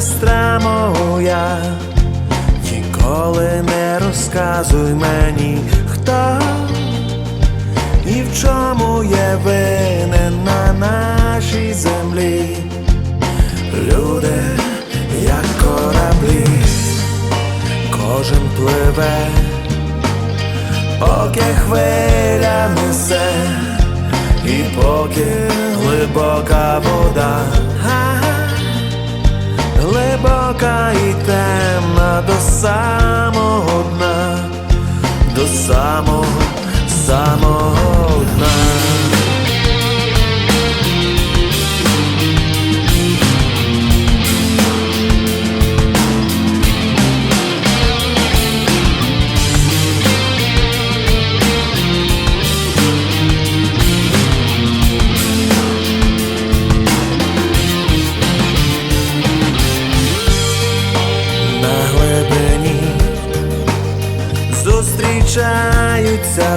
сестра моя, ніколи не розказуй мені, хто і в чому є винен на нашій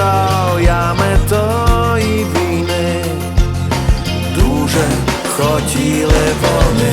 героями тої війни дуже хотіли вони,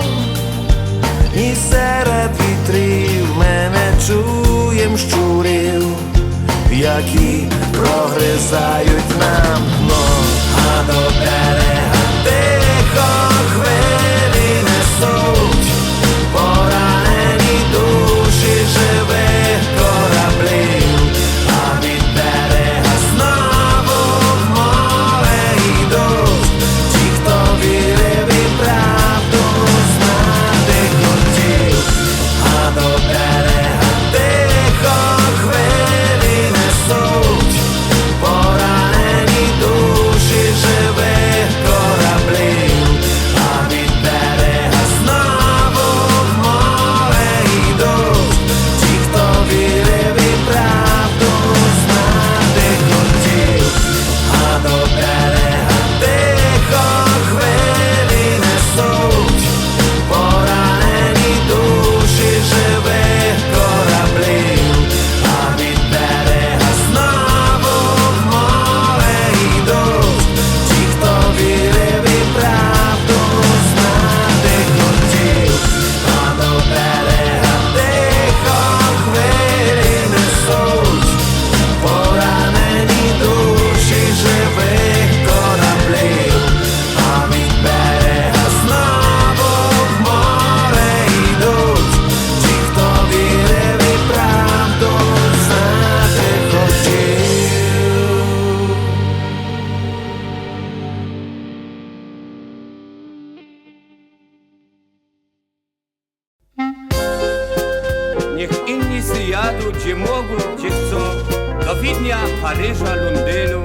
І серед вітрів мене чуєм щурів, які прогризають нам дно, а до берега ulicy jadą, gdzie mogą, gdzie chcą. Do Widnia, Paryża, Londynu.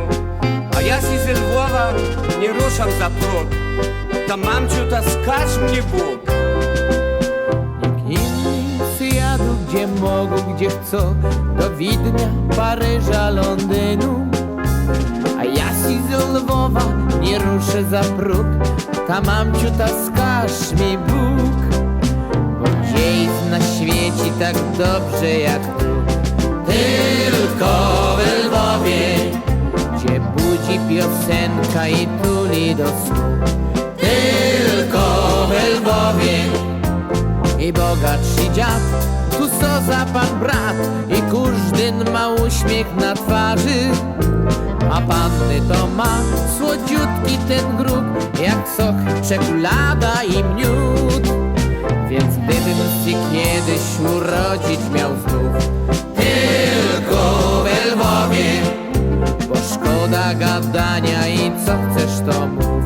A ja si ze Lwowa nie ruszam za próg Tam mamciu, ta skarż mnie Bóg. Niech jadą, gdzie mogą, gdzie chcą. Do Widnia, Paryża, Londynu. A ja si ze Lwowa nie ruszę za próg Ta mamciu, ta skarż mi Bóg jest na świecie tak dobrze jak tu? Tylko w Lwowie, gdzie budzi piosenka i tuli do snu. Tylko w Lwowie i bogatszy dziad, tu co za pan brat i każdy ma uśmiech na twarzy. A panny to ma słodziutki ten grób, jak sok, czekolada i miód. Się kiedyś urodzić miał znów, tylko w Lwowie, bo szkoda gadania i co chcesz to mów.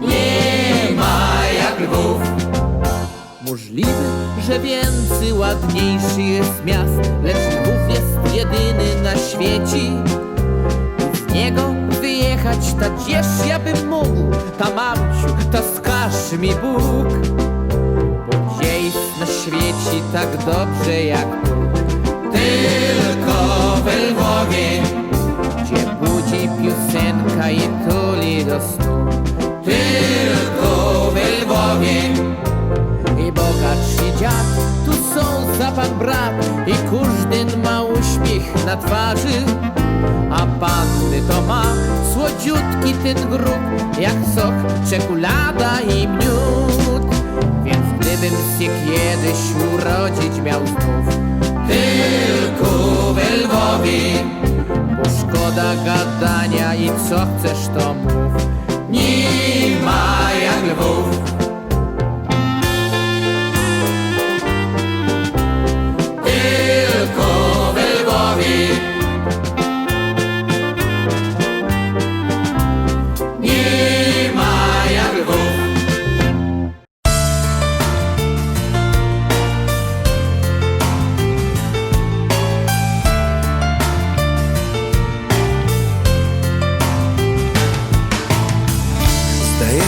Nie ma jak Lwów. Możliwe, że więcej ładniejszy jest miast, lecz Lwów jest jedyny na świecie. Z niego wyjechać, ta gdzież ja bym mógł, ta mamciu, ta skaż mi Bóg. Świecie tak dobrze jak tu? Tylko w Lwowie, gdzie budzi piosenka i tuli do snu. Tylko w Lwowie i bogatszy dziad, tu są za pan brat i każdy ma uśmiech na twarzy. A panny to ma słodziutki ten grób, jak sok, czekolada i miód. Gdybym się kiedyś urodzić miał znów, tylko w Lwowie, bo szkoda gadania i co chcesz to mów. Nie ma jak Lwów.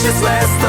числе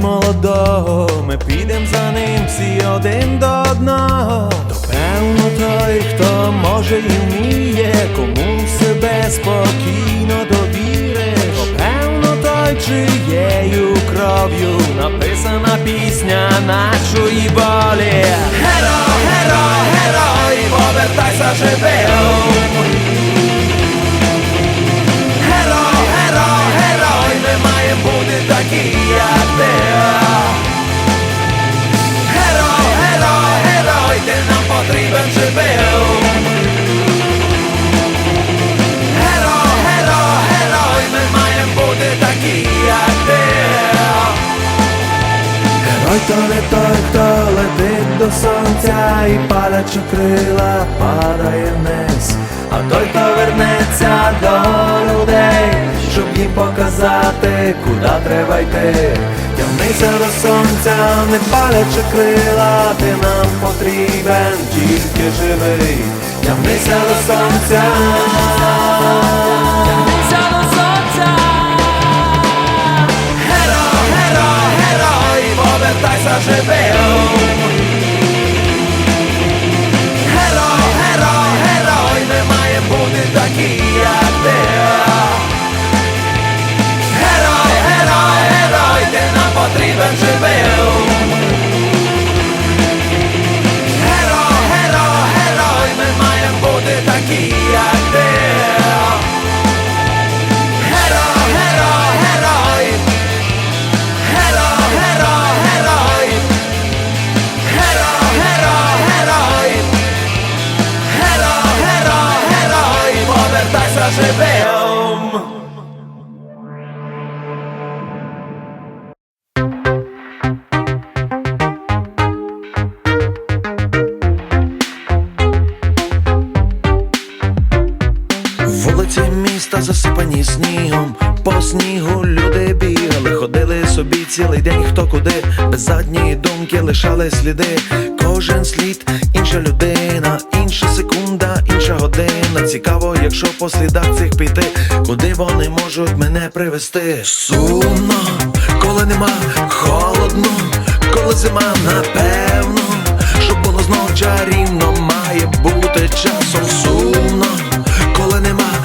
молодого, ми підем за ним всі один до одного. То певно той, хто може і вміє, кому себе спокійно довіриш. То певно той, чиєю кров'ю написана пісня нашої болі. Геро, геро, герой, повертайся живим. Бути такі, як ти. Геро, геро, герой, ти нам потрібен живим. Геро, геро, герой, ми маємо бути такі, як ти. Герой то не той, хто летить до сонця і палячи крила падає а той, хто вернеться до людей, щоб їм показати, куди треба йти. Тягнися до сонця, не палячи крила, ти нам потрібен, тільки живий. Тягнися до сонця. Повертайся живим. Такі, як ти. Геро, геро, герой, ти нам потрібен живим. Міста засипані снігом, по снігу люди бігали, ходили собі цілий день, хто куди, без задньої думки лишали сліди. Кожен слід, інша людина, інша секунда, інша година. Цікаво, якщо по слідах цих піти, куди вони можуть мене привести. Сумно, коли нема холодно, коли зима, напевно, щоб було знов чарівно, має бути часом сумно, коли нема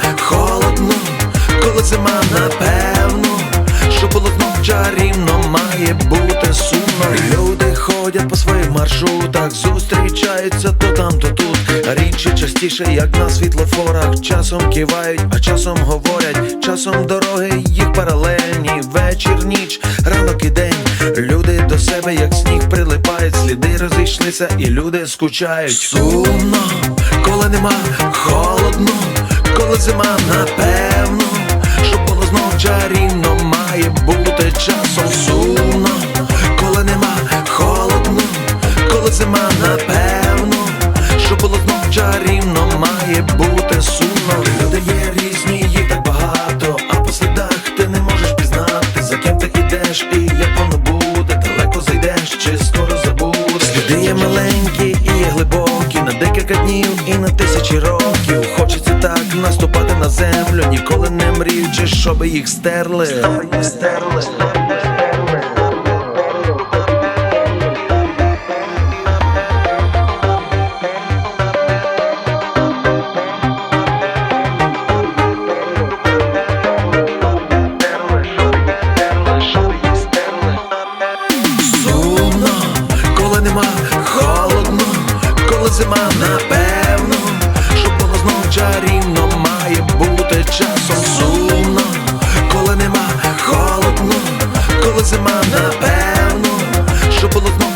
має бути сумно. Люди ходять по своїх маршрутах, зустрічаються то там, то тут. Рідше частіше, як на світлофорах, часом кивають, а часом говорять, часом дороги їх паралельні, вечір, ніч, ранок і день. Люди до себе, як сніг, прилипають, сліди розійшлися, і люди скучають. Сумно, коли нема холодно, коли зима, напевно, щоб було знов чарівно, їх стерли. стерли.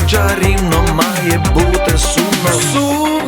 Чарівно, має бути сумно,